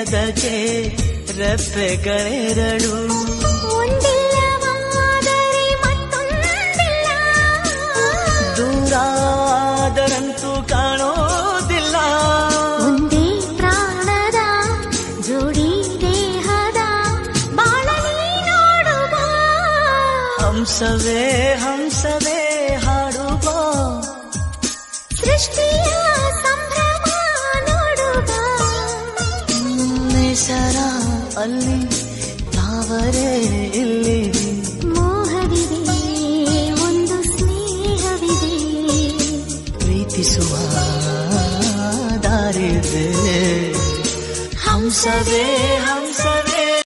ಸ್ನೇಹದಕ್ಕೆ ರೆಪ್ಪೆಗಳೆರಡು ಒಂದಿಲ್ಲವಾದರೆ ಮತ್ತೊಂದಿಲ್ಲ ದೂರಾದರಂತೂ ಕಾಣೋದಿಲ್ಲ ಒಂದೇ ಪ್ರಾಣದ ಜೋಡಿ ದೇಹದ ಬಾಳಲಿ ನೋಡುವ ಹಂಸವೇ ಹಂಸವೇ ಹಾಡುವ ಸೃಷ್ಟಿಯ ನೇಸರ ಅಲ್ಲಿ ತಾವರೇ ಇಲ್ಲಿ. ಮೋಹವಿದೆ ಒಂದು ಸ್ನೇಹವಿದೆ. ಪ್ರೀತಿಸುವ ದಾರಿದೆ ಹಂಸವೇ ಹಂಸವೇ.